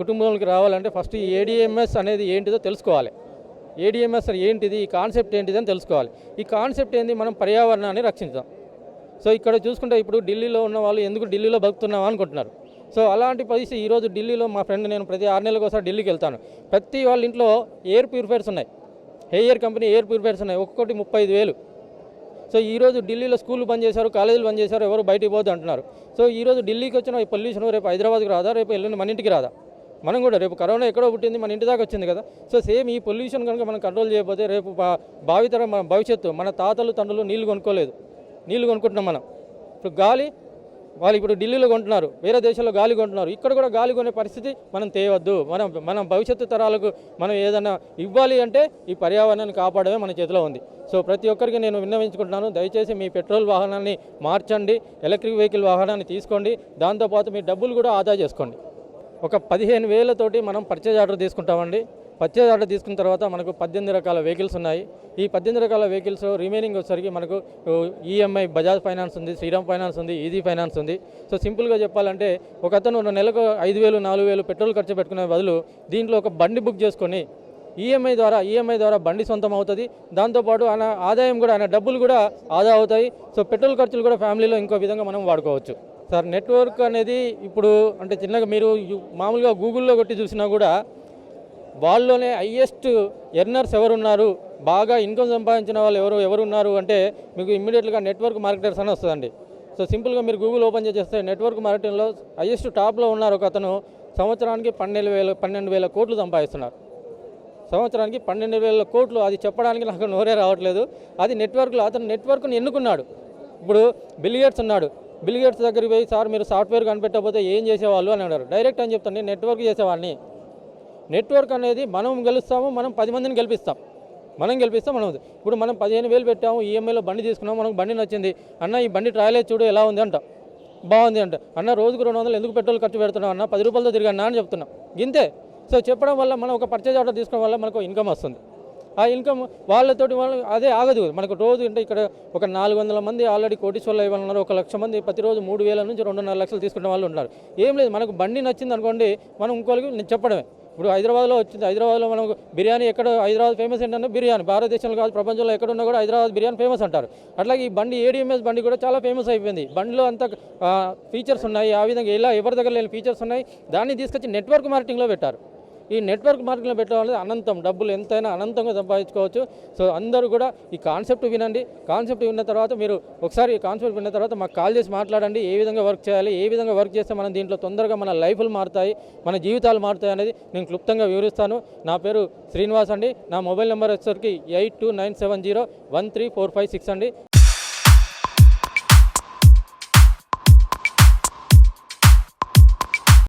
కుటుంబంలోకి రావాలంటే ఫస్ట్ ఈ ఏడిఎంఎస్ అనేది ఏంటిదో తెలుసుకోవాలి. ఏడిఎంఎస్ ఏంటిది? ఈ కాన్సెప్ట్ ఏంటిది అని తెలుసుకోవాలి. ఈ కాన్సెప్ట్ ఏంది? మనం పర్యావరణాన్ని రక్షించాం సో ఇక్కడ చూసుకుంటే ఇప్పుడు ఢిల్లీలో ఉన్న వాళ్ళు ఎందుకు ఢిల్లీలో బతుకుతున్నాం అనుకుంటున్నారు? సో అలాంటి పరిస్థితి ఈరోజు ఢిల్లీలో మా ఫ్రెండ్ నేను ప్రతి ఆరు నెలలకు ఒకసారి ఢిల్లీకి వెళ్తాను. ప్రతి వాళ్ళ ఇంట్లో ఎయిర్ ప్యూరిఫైర్స్ ఉన్నాయి. హెయిర్ కంపెనీ ఎయిర్ ప్యూరిఫైర్స్ ఉన్నాయి. ఒక్కొక్కటి ముప్పై ఐదు వేలు. సో ఈరోజు ఢిల్లీలో స్కూల్ బంద్ చేశారు కాలేజీలు బంద్ చేశారు ఎవరు బయటికి పోదు అంటున్నారు. సో ఈరోజు ఢిల్లీకి వచ్చిన ఈ పొల్యూషన్ రేపు హైదరాబాద్కి రాదా? రేపు వెళ్ళిన మన ఇంటికి రాదా? మనం కూడా రేపు కరోనా ఎక్కడో పుట్టింది మన ఇంటి దాకా వచ్చింది కదా. సో సేమ్ ఈ పొల్యూషన్ కనుక మనం కంట్రోల్ చేయకపోతే రేపు భావితర మన భవిష్యత్తు మన తాతలు తండ్రులు నీళ్ళు కొనుక్కోలేదు. నీళ్ళు కొనుక్కుంటున్నాం మనం. ఇప్పుడు గాలి వాళ్ళు ఇప్పుడు ఢిల్లీలో కొంటున్నారు వేరే దేశాల్లో గాలి కొంటున్నారు. ఇక్కడ కూడా గాలి కొనే పరిస్థితి మనం తేవద్దు. మనం మన భవిష్యత్తు తరాలకు మనం ఏదైనా ఇవ్వాలి అంటే ఈ పర్యావరణాన్ని కాపాడమే మన చేతిలో ఉంది. సో ప్రతి ఒక్కరికి నేను విన్నవించుకుంటున్నాను. దయచేసి మీ పెట్రోల్ వాహనాన్ని మార్చండి ఎలక్ట్రిక్ వెహికల్ వాహనాన్ని తీసుకోండి. దాంతోపాటు మీ డబ్బులు కూడా ఆదా చేసుకోండి. ఒక పదిహేను వేలతోటి మనం పర్చేజ్ ఆర్డర్ తీసుకుంటామండి. పర్చేజ్ ఆర్డర్ తీసుకున్న తర్వాత మనకు పద్దెనిమిది రకాల వెహికల్స్ ఉన్నాయి. ఈ పద్దెనిమిది రకాల వెహికల్స్ రిమైనింగ్ వచ్చేసరికి మనకు ఈఎంఐ బజాజ్ ఫైనాన్స్ ఉంది శ్రీరామ్ ఫైనాన్స్ ఉంది ఈజీ ఫైనాన్స్ ఉంది. సో సింపుల్గా చెప్పాలంటే ఒక అతను నెలకు ఐదు వేలు నాలుగు వేలు పెట్రోల్ ఖర్చు పెట్టుకునే బదులు దీంట్లో ఒక బండి బుక్ చేసుకొని ఈఎంఐ ద్వారా ఈఎంఐ ద్వారా బండి సొంతం అవుతుంది. దాంతోపాటు ఆయన ఆదాయం కూడా ఆయన డబ్బులు కూడా ఆదా అవుతాయి. సో పెట్రోల్ ఖర్చులు కూడా ఫ్యామిలీలో ఇంకో విధంగా మనం వాడుకోవచ్చు. సార్ నెట్వర్క్ అనేది ఇప్పుడు అంటే చిన్నగా మీరు మామూలుగా గూగుల్లో కొట్టి చూసినా కూడా వాళ్ళలోనే హయ్యెస్ట్ ఎర్నర్స్ ఎవరున్నారు బాగా ఇన్కమ్ సంపాదించిన వాళ్ళు ఎవరు ఎవరు ఉన్నారు అంటే మీకు ఇమ్మీడియట్గా నెట్వర్క్ మార్కెటర్స్ అని వస్తుందండి. సో సింపుల్గా మీరు గూగుల్ ఓపెన్ చేస్తే నెట్వర్క్ మార్కెటింగ్లో హయ్యెస్ట్ టాప్లో ఉన్నారు ఒక అతను సంవత్సరానికి పన్నెండు వేల పన్నెండు వేల కోట్లు సంపాదిస్తున్నారు. సంవత్సరానికి పన్నెండు వేల కోట్లు అది చెప్పడానికి నాకు నోరే రావట్లేదు. అది నెట్వర్క్లో అతను నెట్వర్క్ను ఎన్నుకున్నాడు. ఇప్పుడు బిలియర్స్ ఉన్నాడు. బిల్గేట్స్ దగ్గరికి పోయి సార్ మీరు సాఫ్ట్వేర్ కనిపెట్టకపోతే ఏం చేసేవాళ్ళు? అని అన్నారు డైరెక్ట్ అని చెప్తాను నెట్వర్క్ చేసేవాడిని. నెట్వర్క్ అనేది మనం గెలుస్తాము మనం పది మందిని గెలిపిస్తాం. మనం గెలిపిస్తాం మనం ఇప్పుడు మనం పదిహేను వేలు పెట్టాము ఈఎంఐలో బండి తీసుకున్నాం మనకు బండి నచ్చింది. అన్న ఈ బండి ట్రయల్ వేసి చూడు ఎలా ఉంది అంట. బాగుంది అంట. అన్న రోజుకు రెండు వందలు ఎందుకు పెట్రోల్ ఖర్చు పెడుతున్నావు అన్న? పది రూపాయలతో తిరిగన్నా అని చెప్తున్నాం. గింతే సో చెప్పడం వల్ల మనం ఒక పర్చేజ్ ఆర్డర్ తీసుకోవడం వల్ల మనకు ఇన్కమ్ వస్తుంది. ఆ ఇన్కమ్ వాళ్ళతోటి వాళ్ళు అదే ఆగదు మనకు రోజు అంటే ఇక్కడ ఒక నాలుగు వందల మంది ఆల్రెడీ కోటీశ్వర్లు ఇవ్వాలన్నారు ఒక లక్ష మంది ప్రతిరోజు మూడు వేల నుంచి రెండున్నర లక్షలు తీసుకున్న వాళ్ళు ఉన్నారు. ఏం లేదు మనకు బండి నచ్చింది అనుకోండి మనం ఇంకోళ్ళకి చెప్పడమే. ఇప్పుడు హైదరాబాద్లో వచ్చింది హైదరాబాద్లో మనం బిర్యానీ ఎక్కడ హైదరాబాద్ ఫేమస్ ఏంటంటే బిర్యానీ. భారతదేశంలో కాదు ప్రపంచంలో ఎక్కడ ఉన్నా కూడా హైదరాబాద్ బిర్యానీ ఫేమస్ అంటారు. అట్లాగే ఈ బండి ఏడిఎంఎస్ బండి కూడా చాలా ఫేమస్ అయిపోయింది. బండిలో అంత ఫీచర్స్ ఉన్నాయి. ఆ విధంగా ఇలా ఎవరి దగ్గర లేని ఫీచర్స్ ఉన్నాయి దాన్ని తీసుకొచ్చి నెట్వర్క్ మార్కెటింగ్లో పెట్టారు. ఈ నెట్వర్క్ మార్కెట్లో పెట్టడం అనేది అనంతం. డబ్బులు ఎంతైనా అనంతంగా సంపాదించుకోవచ్చు. సో అందరూ కూడా ఈ కాన్సెప్ట్ వినండి. కాన్సెప్ట్ విన్న తర్వాత మీరు ఒకసారి ఈ కాన్సెప్ట్ విన్న తర్వాత మాకు కాల్ చేసి మాట్లాడండి. ఏ విధంగా వర్క్ చేయాలి? ఏ విధంగా వర్క్ చేస్తే మనం దీంట్లో తొందరగా మన లైఫ్లు మారుతాయి? మన జీవితాలు మారుతాయి అనేది నేను క్లుప్తంగా వివరిస్తాను. నా పేరు శ్రీనివాస్ అండి. నా మొబైల్ నెంబర్ వచ్చేసరికి eight two nine seven zero one three four five six అండి.